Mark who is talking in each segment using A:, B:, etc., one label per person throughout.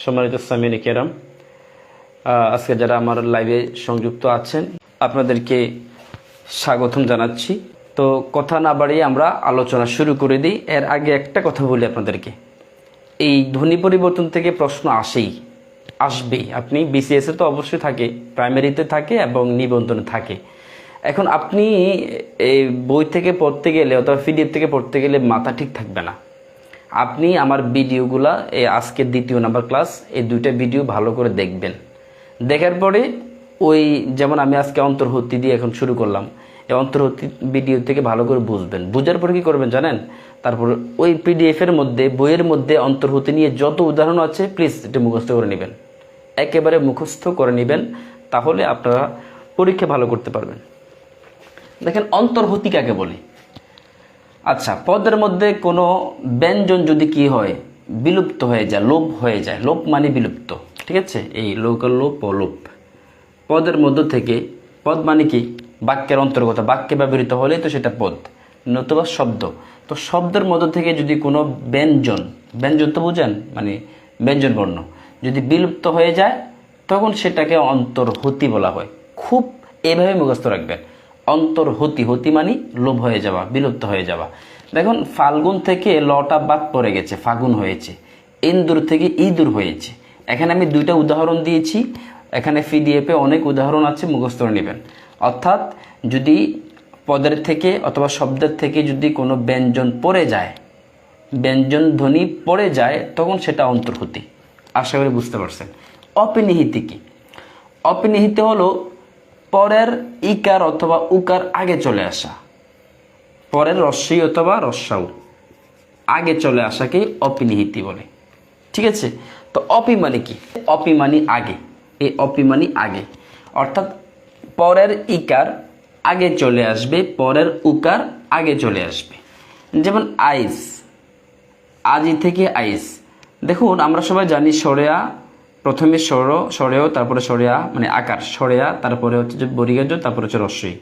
A: সম্মানিত সামিনী কেরাম আজকে যারা আমার লাইভে সংযুক্ত আছেন, আপনাদেরকে স্বাগতম জানাচ্ছি। তো কথা না বাড়িয়ে আমরা আলোচনা শুরু করে দিই। এর আগে একটা কথা বলি আপনাদেরকে। এই ধ্বনি পরিবর্তন থেকে প্রশ্ন আসেই, আসবেই। আপনি বিসিএস তো অবশ্যই থাকে প্রাইমারিতে থাকে এবং নিবন্ধনে থাকে। এখন আপনি এই বই থেকে পড়তে গেলে অথবা পিডিএফ থেকে পড়তে গেলে মাথা ঠিক থাকবে না। আপনি আমার ভিডিওগুলা, এই আজকের দ্বিতীয় নাম্বার ক্লাস, এই দুইটা ভিডিও ভালো করে দেখবেন। দেখার পরে ওই যেমন আমি আজকে অন্তর্ভুক্তি দিয়ে এখন শুরু করলাম, এই অন্তর্ভুক্তি ভিডিও থেকে ভালো করে বুঝবেন। বুঝার পরে কী করবেন জানেন? তারপর ওই পিডিএফের মধ্যে, বইয়ের মধ্যে অন্তর্ভুক্তি নিয়ে যত উদাহরণ আছে প্লিজ এটা মুখস্থ করে নেবেন। একেবারে মুখস্থ করে নেবেন, তাহলে আপনারা পরীক্ষা ভালো করতে পারবেন। দেখেন, অন্তর্ভুক্তি কাকে বলে? আচ্ছা পদের মধ্যে কোনো ব্যঞ্জন যদি কি হয়, বিলুপ্ত হয়ে যায়, লোপ হয়ে যায়, লোপ মানে বিলুপ্ত, ঠিক আছে? এই লোকাল লোপ ও লোপ। পদের মধ্য থেকে, পদ মানে কি? বাক্যের অন্তর্গত, বাক্যে ব্যবহৃত হলেই তো সেটা পদ, নতুবা শব্দ। তো শব্দের মধ্য থেকে যদি কোনো ব্যঞ্জন ব্যঞ্জন তো বুঝেন মানে ব্যঞ্জন বর্ণ, যদি বিলুপ্ত হয়ে যায়, তখন সেটাকে অন্তর্হতি বলা হয়। খুব এভাবে মুখস্থ রাখবেন। অন্তর্হতি, হতি মানে লোভ হয়ে যাওয়া, বিলুপ্ত হয়ে যাওয়া। দেখুন, ফাল্গুন থেকে লটা বাদ পড়ে গেছে, ফাগুন হয়েছে। ইন্দুর থেকে ইঁদুর হয়েছে। এখানে আমি দুইটা উদাহরণ দিয়েছি। এখানে পিডিএফে অনেক উদাহরণ আছে, মুখস্থ নেবেন। অর্থাৎ, যদি পদের থেকে অথবা শব্দের থেকে যদি কোনো ব্যঞ্জন পড়ে যায়, ব্যঞ্জন ধ্বনি পড়ে যায়, তখন সেটা অন্তর্হতি। আশা করি বুঝতে পারছেন। অপিনিহিতি কি? অপিনিহিত হলো পরের ইকার অথবা উকার আগে চলে আসা। পরের রস্যই অথবা রস্যাউ আগে চলে আসাকে অপিনিহিতি বলে। ঠিক আছে? তো অপি মানে কি? অপি মানে আগে। এই অপি মানে আগে। অর্থাৎ পরের ইকার আগে চলে আসবে, পরের উকার আগে চলে আসবে। যেমন আইস আজি থেকে আইস দেখুন, আমরা সবাই জানি সরেয়া প্রথমে সর, সরেও, তারপরে সরেয়া মানে আকার, সরেয়া, তারপরে হচ্ছে যে বরিগাজ তারপরে হচ্ছে রস্যই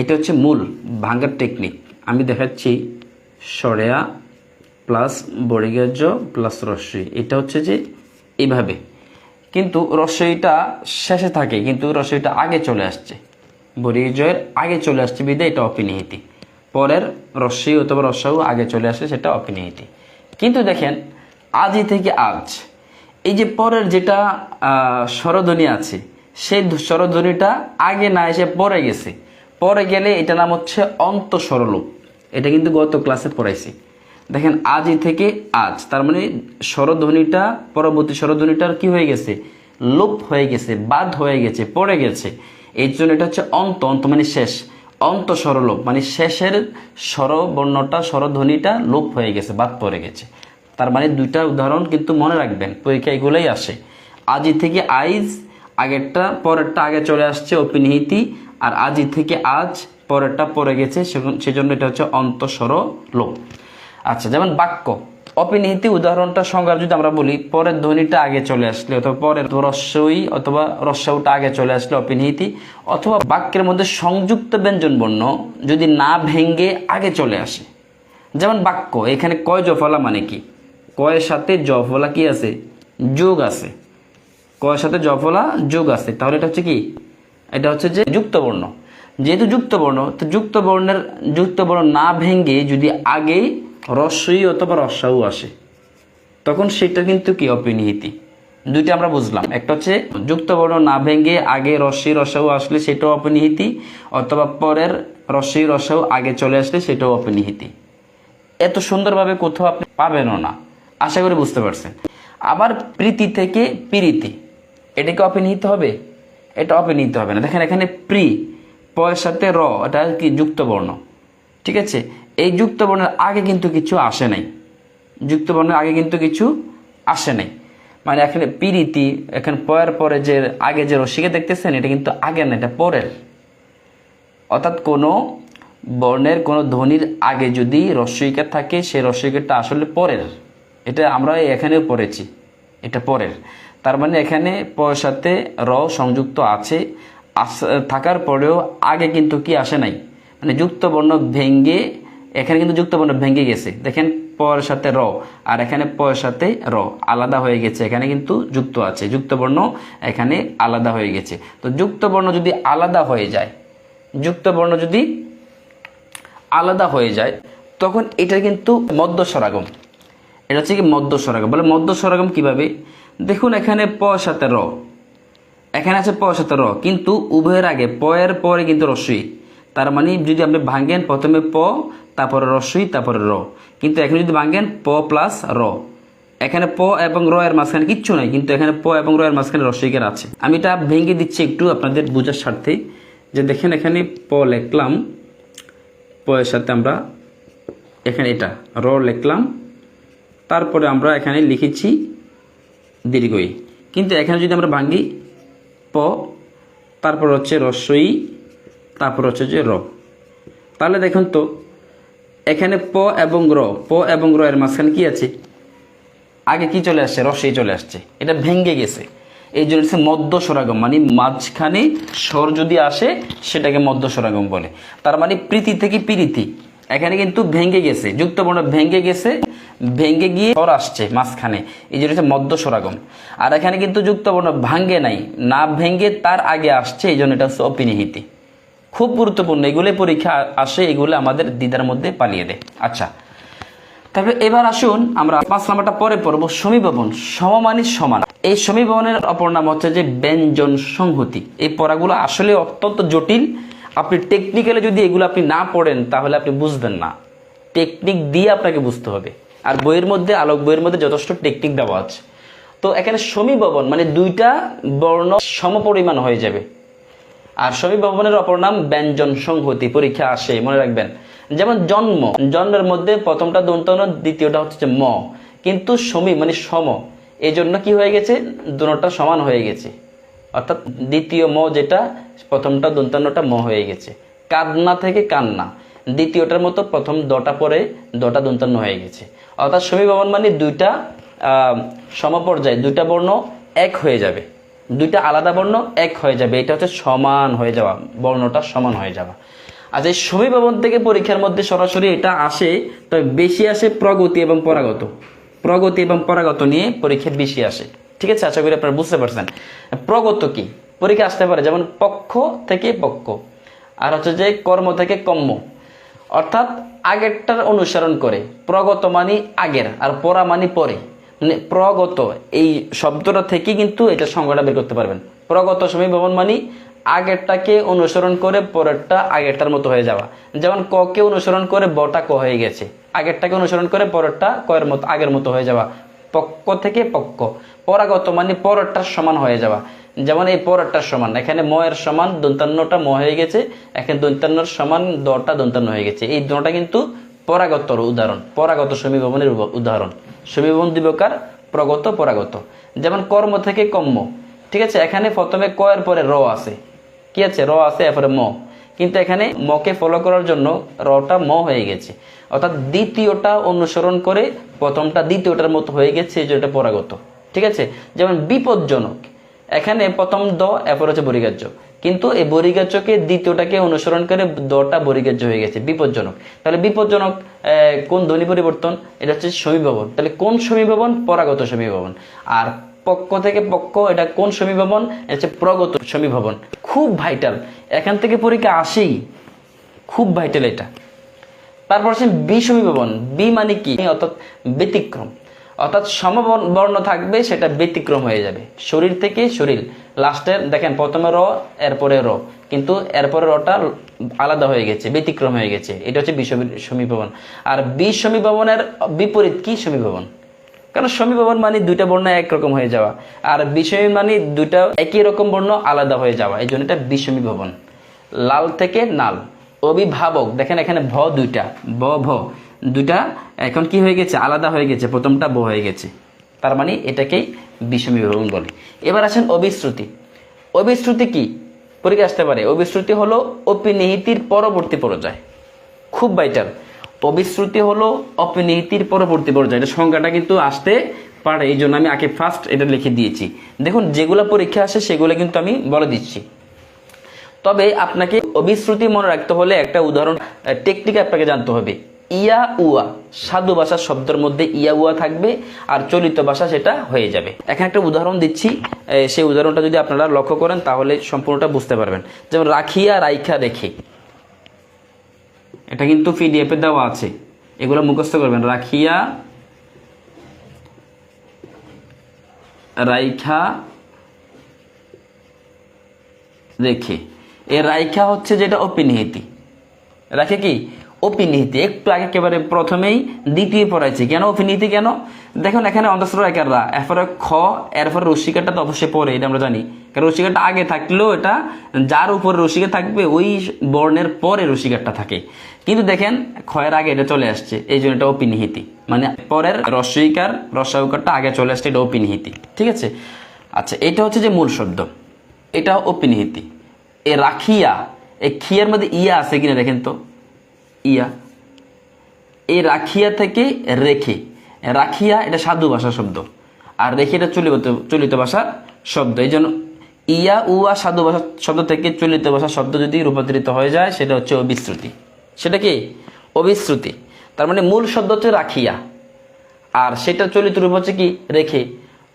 A: এটা হচ্ছে মূল, ভাঙ্গার টেকনিক আমি দেখাচ্ছি সরেয়া প্লাস বরিগাজ প্লাস রস্যই এটা হচ্ছে যে এইভাবে কিন্তু রস্যইটা শেষে থাকে, কিন্তু রস্যইটা আগে চলে আসছে। বরিজয়ের আগে চলে আসছে বিদে এটা অপিনিহিতি। পরের রস্যই অথবা রস্যাও আগে চলে আসে, সেটা অপিনিহিতি। কিন্তু দেখেন আজই থেকে আজ এই যে পরের যেটা স্বরধ্বনি আছে, সেই স্বরধ্বনিটা আগে না এসে পরে গেছে। পরে গেলে এটা নাম হচ্ছে অন্ত স্বরলোপ এটা কিন্তু গত ক্লাসে পড়াইছি। দেখেন আজই থেকে আজ, তার মানে স্বরধ্বনিটা, পরবর্তী স্বরধ্বনিটার কি হয়ে গেছে? লোপ হয়ে গেছে, বাদ হয়ে গেছে, পড়ে গেছে। এই জন্য এটা হচ্ছে অন্ত অন্ত মানে শেষ। অন্ত স্বরলোপ মানে শেষের স্বরবর্ণটা, স্বরধ্বনিটা লোপ হয়ে গেছে, বাদ পড়ে গেছে। তার মানে দুইটা উদাহরণ কিন্তু মনে রাখবেন পরীক্ষা এগুলোই আসে। আজি থেকে আইজ, আগেরটা, পরেরটা আগে চলে আসছে অপিনিহিতি আর আজি থেকে আজ, পরেরটা পড়ে গেছে সেজন্য- সেজন্য এটা হচ্ছে অন্তঃসর লোপ। আচ্ছা যেমন বাক্য অপিনিহিতি উদাহরণটা সংজ্ঞা যদি আমরা বলি, পরের ধ্বনিটা আগে চলে আসলে, অথবা পরের রস্যই, অথবা রস্যউটা আগে চলে আসলে অপিনিহিতি অথবা বাক্যের মধ্যে সংযুক্ত ব্যঞ্জন বর্ণ যদি না ভেঙ্গে আগে চলে আসে। যেমন বাক্য, এখানে কয় জফলা মানে কি? কয়ের সাথে জফলা কি আছে? যোগ আছে। কয়ের সাথে জফলা যোগ আছে। তাহলে এটা হচ্ছে কি? এটা হচ্ছে যে যুক্ত বর্ণ যেহেতু যুক্ত বর্ণ তো যুক্ত বর্ণের যুক্ত বর্ণ না ভেঙ্গে যদি আগে রস্যই অথবা রস্যাউ আসে, তখন সেটা কিন্তু কি? অপিনিহিতি দুইটা আমরা বুঝলাম। একটা হচ্ছে যুক্ত বর্ণ না ভেঙ্গে আগে রস্যি রসাও আসলে সেটাও অপনিহিতি অথবা পরের রস্যি রসাও আগে চলে আসলে সেটাও অপনিহিতি এত সুন্দরভাবে কোথাও আপনি পাবেনও না। আশা করি বুঝতে পারছেন। আবার প্রীতি থেকে পিরিতি, এটাকে অপনিহিত হবে, এটা অপনিহিত হবে না। দেখেন এখানে প্রি, পয়ের সাথে র, এটা কি যুক্ত বর্ণ ঠিক আছে? এই যুক্ত বর্ণের আগে কিন্তু কিছু আসে নাই। যুক্ত বর্ণের আগে কিন্তু কিছু আসে নাই। মানে এখানে পিরিতি, এখানে পয়ের পরে যে, আগে যে রসিকে দেখতেছেন, এটা কিন্তু আগে না, এটা পরের। অর্থাৎ কোনো বর্ণের কোনো ধ্বনির আগে যদি রস্যইকার থাকে, সেই রস্যইকারটা আসলে পরের। এটা আমরা এখানেও পড়েছি, এটা পরের। তার মানে এখানে পয়ের সাথে র সংযুক্ত আছে থাকার পরেও আগে কিন্তু কি আসে নাই। মানে যুক্ত বর্ণ ভেঙ্গে, এখানে কিন্তু যুক্ত বর্ণ ভেঙ্গে গেছে। দেখেন পর সাথে র, আর এখানে পর সাথে র, আলাদা হয়ে গেছে। এখানে কিন্তু যুক্ত আছে যুক্ত বর্ণ এখানে আলাদা হয়ে গেছে। তো যুক্ত বর্ণ যদি আলাদা হয়ে যায় যুক্ত বর্ণ যদি আলাদা হয়ে যায়, তখন এটা কিন্তু মধ্য স্বরাগম এটা হচ্ছে কি মধ্য স্বরাগম বলে মধ্য স্বরাগম কীভাবে? দেখুন এখানে প সাথে র। এখানে আছে প সাথে র। কিন্তু উভয়ের আগে প এর পরে কিন্তু রস্যই তার মানে যদি আপনি ভাঙ্গেন প্রথমে প, তারপরে রস্যই তারপরে র। কিন্তু এখানে যদি ভাঙ্গেন প প্লাস র। এখানে প এবং র এর মাঝখানে কিচ্ছু নাই, কিন্তু এখানে প এবং র এর মাঝখানে রস্যইকার আছে। আমি এটা ভেঙে দিচ্ছি একটু আপনাদের বোঝার স্বার্থে। যে দেখেন এখানে প লিখলাম, প এর সাথে আমরা এখানে এটা, র লিখলাম তারপরে আমরা এখানে লিখেছি দীর্ঘই। কিন্তু এখানে যদি আমরা ভাঙ্গি প, তারপর হচ্ছে রস্বই তারপর হচ্ছে যে র। তাহলে দেখুন তো, এখানে প এবং র, প এবং র এর মাঝখানে কী আছে? আগে কি চলে আসছে? রসই চলে আসছে। এটা ভেঙ্গে গেছে। এই জন্য হচ্ছে মধ্য স্বরাগম মানে মাঝখানে স্বর যদি আসে, সেটাকে মধ্য সরাগম বলে। তার মানে প্রীতি থেকে প্রীতি। এখানে কিন্তু ভেঙ্গে গেছে, যুক্তবর্ণ ভেঙ্গে গেছে ভেঙ্গে গিয়ে স্বর আসছে মাঝখানে। এই জন্য হচ্ছে মধ্য স্বরাগম আর এখানে কিন্তু যুক্ত বর্ণ ভাঙ্গে নাই, না ভেঙ্গে তার আগে আসছে, এই জন্য এটা হচ্ছে অপিনিহিতি। খুব গুরুত্বপূর্ণ, এগুলো পরীক্ষা আসে, এগুলো আমাদের দিদার মধ্যে পালিয়ে দেয়। আচ্ছা তারপরে এবার আসুন আমরা পাঁচ নাম্বারটা পরে পড়ব, সমীভবন সমমানি সমান। এই সমীভবনের অপর নাম হচ্ছে যে ব্যঞ্জন সংহতি। এই পড়াগুলো আসলে অত্যন্ত জটিল। আপনি টেকনিক্যালি যদি এগুলো আপনি না পড়েন, তাহলে আপনি বুঝবেন না। টেকনিক দিয়ে আপনাকে বুঝতে হবে। আর বইয়ের মধ্যে, আলোক বইয়ের মধ্যে যথেষ্ট টেকনিক দেওয়া আছে। তো এখানে সমীভবন মানে দুইটা বর্ণ সমপরিমাণ হয়ে যাবে। আর সমীভবনের অপর নাম ব্যঞ্জন সংহতি, পরীক্ষা আসে, মনে রাখবেন। যেমন জন্ম, জন্মের মধ্যে প্রথমটা দন্তন দ্বিতীয়টা হচ্ছে ম। কিন্তু সমী মানে সম এই জন্য কি হয়ে গেছে? দুটা সমান হয়ে গেছে। অর্থাৎ দ্বিতীয় ম যেটা, প্রথমটা দন্তান্নটা ম হয়ে গেছে। কান্না থেকে কান্না। দ্বিতীয়টার মতো প্রথম দটা পরে দটা দন্তান্ন হয়ে গেছে। অর্থাৎ সমীভবন মানে দুইটা সমপর্যায়, দুইটা বর্ণ এক হয়ে যাবে। দুইটা আলাদা বর্ণ এক হয়ে যাবে। এটা হচ্ছে সমান হয়ে যাওয়া, বর্ণটা সমান হয়ে যাওয়া। আচ্ছা এই সমীভবন থেকে পরীক্ষার মধ্যে সরাসরি এটা আসে, তবে বেশি আসে প্রগতি এবং পরাগত। প্রগতি এবং পরাগত নিয়ে পরীক্ষায় বেশি আসে। ঠিক আছে? আশা করি আপনারা বুঝতে পারছেন। প্রগত কি? পরীক্ষা আসতে পারে যেমন পক্ষ থেকে পক্ষ, আর হচ্ছে যে কর্ম থেকে কম্ম অর্থাৎ আগেরটার অনুসরণ করে, প্রগত মানি আগের আর পরা মানি পরে। মানে প্রগত, এই শব্দটা থেকে কিন্তু এটা সংজ্ঞাটা বের করতে পারবেন। প্রগত সময় ভবন মানি, আগেরটাকে অনুসরণ করে পরেরটা আগেরটার মতো হয়ে যাওয়া। যেমন ককে অনুসরণ করে বটা ক হয়ে গেছে, আগেরটাকে অনুসরণ করে পরেরটা কয়ের মতো, আগের মতো হয়ে যাওয়া। পক্ষ থেকে পক্ষ পরাগত মানে পরেরটার সমান হয়ে যাওয়া। যেমন এই পরেরটার সমান, এখানে ম এর সমান দন্তান্নটা ম হয়ে গেছে, এখানে দন্তান্নর সমান দটা দন্তান্ন হয়ে গেছে। এই দটা কিন্তু পরাগতর উদাহরণ, পরাগত সমীভবনের উদাহরণ। সমীভবন দিবকার প্রগত, পরাগত। যেমন কর্ম থেকে কম্ম। ঠিক আছে, এখানে প্রথমে ক এর পরে র আছে। কি আছে? র আছে, এরপরে ম। কিন্তু এখানে মকে ফলো করার জন্য রটা ম হয়ে গেছে। অর্থাৎ দ্বিতীয়টা অনুসরণ করে প্রথমটা দ্বিতীয়টার মতো হয়ে গেছে, এই পরাগত। ঠিক আছে? যেমন বিপজ্জনক। এখানে প্রথম দ, এরপর হচ্ছে বরিগার্য কিন্তু এই বরিগার্যকে দ্বিতীয়টাকে অনুসরণ করে দটা বরিগার্য হয়ে গেছে, বিপজ্জনক। তাহলে বিপজ্জনক কোন ধ্বনি পরিবর্তন? এটা হচ্ছে সমীভবন। তাহলে কোন সমীভবন? পরাগত সমীভবন। আর পক্ষ থেকে পক্ষ, এটা কোন সমীভবন? এটা হচ্ছে প্রগত সমীভবন। খুব ভাইটাল এখান থেকে পরীক্ষা আসেই। খুব ভাইটাল এটা। তারপর হচ্ছে বি সমীভবন। বি মানে কি? অর্থাৎ ব্যতিক্রম। অর্থাৎ সমবর্ণ থাকবে, সেটা ব্যতিক্রম হয়ে যাবে। শরীর থেকে শরীর। লাস্টের, দেখেন, প্রথমে র, এরপরে র। কিন্তু এরপরে রটা আলাদা হয়ে গেছে, ব্যতিক্রম হয়ে গেছে। এটা হচ্ছে বিশ্ব সমীভবন। আর বিষমীভবনের বিপরীত কি সমীভবন? কারণ সমীভবন মানে দুইটা বর্ণ একরকম হয়ে যাওয়া। আর বিষমী মানে দুইটা একই রকম বর্ণ আলাদা হয়ে যাওয়া। এই জন্য এটা ভবন লাল থেকে নাল। অভিভাবক, দেখেন এখানে ভ দুইটা। ব ভ। দুইটা, এখন কি হয়ে গেছে? আলাদা হয়ে গেছে, প্রথমটা ব হয়ে গেছে। তার মানে এটাকেই বিষমী ভবন বলে। এবার আসেন অবিশ্রুতি অবিশ্রুতি কি? পরীক্ষা আসতে পারে। অবিশ্রুতি হলো অপিনিহিতির পরবর্তী পর্যায়। খুব ভাইটাল অবিশ্রুতি হলো অপিনিহিতির পরবর্তী পর্যায়। এটা সংজ্ঞাটা কিন্তু আসতে পারে, এই জন্য আমি আগে ফার্স্ট এটা লিখে দিয়েছি। দেখুন, যেগুলো পরীক্ষা আসে, সেগুলো কিন্তু আমি বলে দিচ্ছি। তবে আপনাকে অবিশ্রুতি মনে রাখতে হলে একটা উদাহরণ টেকনিক আপনাকে জানতে হবে। ইয়া উয়া। সাধু ভাষার শব্দের মধ্যে ইয়া উয়া থাকবে আর চলিত ভাষা সেটা হয়ে যাবে। এখানে একটা উদাহরণ দিচ্ছি। সেই উদাহরণটা যদি আপনারা লক্ষ্য করেন তাহলে সম্পূর্ণটা বুঝতে পারবেন। যেমন রাখিয়া রাইখা রেখে এটা কিন্তু পিডিএফে দেওয়া আছে। এগুলো মুখস্থ করবেন। রাখিয়া রাইখা রেখে এ রাইখা হচ্ছে যেটা অপিনিহিতি। রাখে কি? অপিনিহিতি একটু আগে একেবারে প্রথমেই দ্বিতীয় পড়াইছি কেন অপিনিহিতি কেন? দেখুন, এখানে অন্তঃস্র একের রা এরপরে খ, এরপরে রসিকাটা তো অবশ্যই পড়ে, এটা আমরা জানি। কারণ রসিকাটা আগে থাকলেও এটা যার উপরে রসিকা থাকবে, ওই বর্ণের পরে রসিকারটা থাকে। কিন্তু দেখেন, ক্ষয়ের আগে এটা চলে আসছে, এই জন্য এটা অপিনিহিতি মানে পরের রসইকার রসায়কারটা আগে চলে আসছে, এটা অপিনিহিতি ঠিক আছে? আচ্ছা এটা হচ্ছে যে মূল শব্দ। এটা অপিনিহিতি এ রাখিয়া, এ খিয়ার মধ্যে ইয়া আছে কিনা দেখেন তো। ইয়া। এই রাখিয়া থেকে রেখে। রাখিয়া এটা সাধু ভাষা শব্দ। আর রেখে এটা চলিত চলিত ভাষার শব্দ। এই জন্য ইয়া, উয়া সাধু ভাষা শব্দ থেকে চলিত ভাষা শব্দ যদি রূপান্তরিত হয়ে যায়, সেটা হচ্ছে অবিশ্রুতি। সেটা কি? অবিশ্রুতি। তার মানে মূল শব্দ হচ্ছে রাখিয়া। আর সেটা চলিত রূপ হচ্ছে কি? রেখে।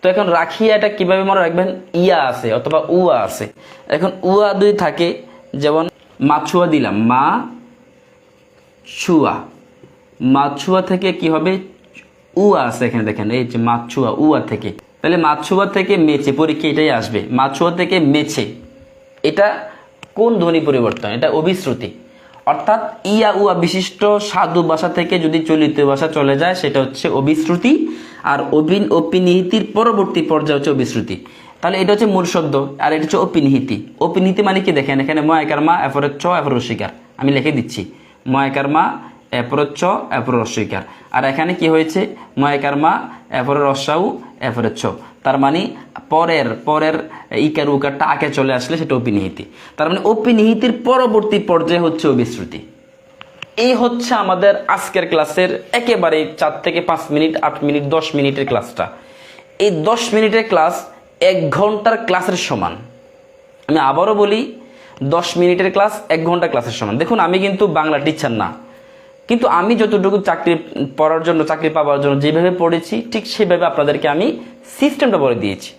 A: তো এখন রাখিয়া এটা কীভাবে মনে রাখবেন? ইয়া আছে অথবা উয়া আছে। এখন উয়া দুই থাকে, যেমন মাছুয়া দিলাম। মা ছুয়া মাছুয়া থেকে কি হবে? উয়া আছে এখানে দেখেন, এই যে মাছুয়া, উয়া থেকে। তাহলে মাছুয়া থেকে মেছে পরীক্ষা এটাই আসবে। মাছুয়া থেকে মেছে এটা কোন ধ্বনি পরিবর্তন? এটা অবিশ্রুতি অর্থাৎ ইয়া, উয়া বিশিষ্ট সাধু ভাষা থেকে যদি চলিত ভাষা চলে যায়, সেটা হচ্ছে অবিশ্রুতি আর অবিন অপিনিহিতির পরবর্তী পর্যায়ে হচ্ছে অবিশ্রুতি তাহলে এটা হচ্ছে মূল শব্দ, আর এটা হচ্ছে অপিনিহিতি। অপিনিহিতি মানে কি দেখেন? এখানে ময়াকার মা এফরের চ এফর রসিকার আমি লিখে দিচ্ছি। ময়াকার মা এপরের চ এপরের আর এখানে কি হয়েছে? ময়াকার মা এপরের রসাউ এপরের তার মানে পরের পরের ইকার উকারটা আগে চলে আসলে সেটা অপিনিহিতি তার মানে অপিনিহিতির পরবর্তী পর্যায়ে হচ্ছে অবিশ্রুতি এই হচ্ছে আমাদের আজকের ক্লাসের একেবারে চার থেকে পাঁচ মিনিট, আট মিনিট, দশ মিনিটের ক্লাসটা। এই দশ মিনিটের ক্লাস এক ঘণ্টার ক্লাসের সমান। আমি আবারও বলি দশ মিনিটের ক্লাস, এক ঘণ্টা ক্লাসের সমান। দেখুন, আমি কিন্তু বাংলা টিচার না। কিন্তু আমি যতটুকু চাকরি পড়ার জন্য, চাকরি পাওয়ার জন্য যেভাবে পড়েছি, ঠিক সেভাবে আপনাদেরকে আমি সিস্টেমটা বলে দিয়েছি।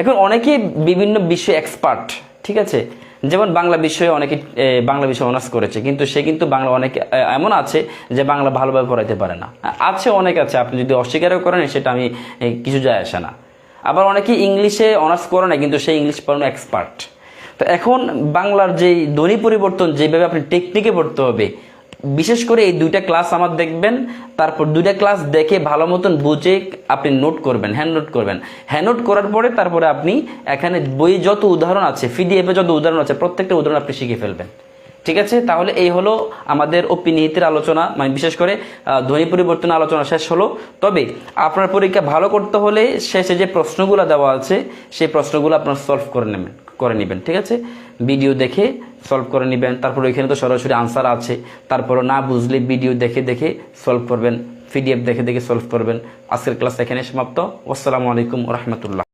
A: এখন অনেকে বিভিন্ন বিষয়ে এক্সপার্ট ঠিক আছে? যেমন বাংলা বিষয়ে অনেকে বাংলা বিষয়ে অনার্স করেছে, কিন্তু সে কিন্তু বাংলা অনেক এমন আছে যে বাংলা ভালোভাবে পড়াইতে পারে না। আছে অনেক আছে, আপনি যদি অস্বীকারও করেন, সেটা আমি কিছু যায় আসে না। আবার অনেকে ইংলিশে অনার্স করে না, কিন্তু সে ইংলিশ পড়ানো এক্সপার্ট তো এখন বাংলার যেই ধ্বনি পরিবর্তন যেভাবে আপনি টেকনিকে পড়তে হবে, বিশেষ করে এই দুইটা ক্লাস আমার দেখবেন, তারপর দুইটা ক্লাস দেখে ভালো মতন বুঝে আপনি নোট করবেন হ্যান্ড নোট করবেন। হ্যান্ড নোট করার পরে তারপরে আপনি এখানে বই যত উদাহরণ আছে পিডিএফে যত উদাহরণ আছে, প্রত্যেকটা উদাহরণ আপনি শিখে ফেলবেন। ঠিক আছে? তাহলে এই হলো আমাদের অপিনিহিতের আলোচনা মানে বিশেষ করে ধ্বনি পরিবর্তন আলোচনা শেষ হলো। তবে আপনার পরীক্ষা ভালো করতে হলে শেষে যে প্রশ্নগুলো দেওয়া আছে, সেই প্রশ্নগুলো আপনার সলভ করে নেবেন। করে নেবেন, ঠিক আছে? ভিডিও দেখে সলভ করে নেবেন, তারপর ওইখানে তো সরাসরি আনসার আছে। তারপর না বুঝলে ভিডিও দেখে দেখে সলভ করবেন পিডিএফ দেখে দেখে সলভ করবেন। আজকের ক্লাস এখানে সমাপ্ত। আসসালামু আলাইকুম রহমতুল্লাহ।